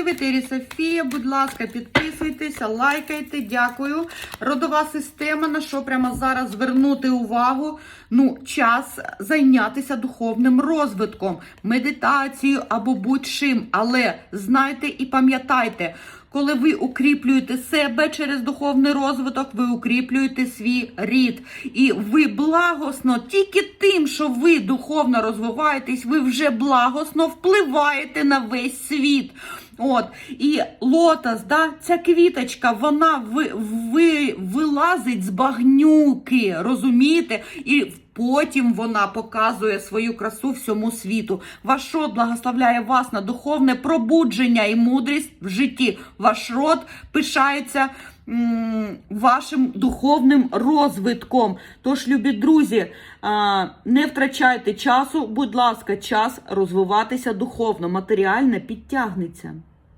В Софія, будь ласка, підписуйтеся, лайкайте, дякую. Родова система, на що прямо зараз звернути увагу. Ну, час зайнятися духовним розвитком, медитацією або будь-чим. Але знайте і пам'ятайте, коли ви укріплюєте себе через духовний розвиток, ви укріплюєте свій рід. І ви благосно, тільки тим, що ви духовно розвиваєтесь, ви вже благосно впливаєте на весь світ. От і лотос, да, ця квіточка, вона ви, ви, вилазить з багнюки, розумієте? І потім вона показує свою красу всьому світу. Ваш род благословляє вас на духовне пробудження і мудрість в житті. Ваш род пишається м, вашим духовним розвитком. Тож, любі друзі, а, не втрачайте часу, будь ласка, час розвиватися духовно, матеріальне підтягнеться.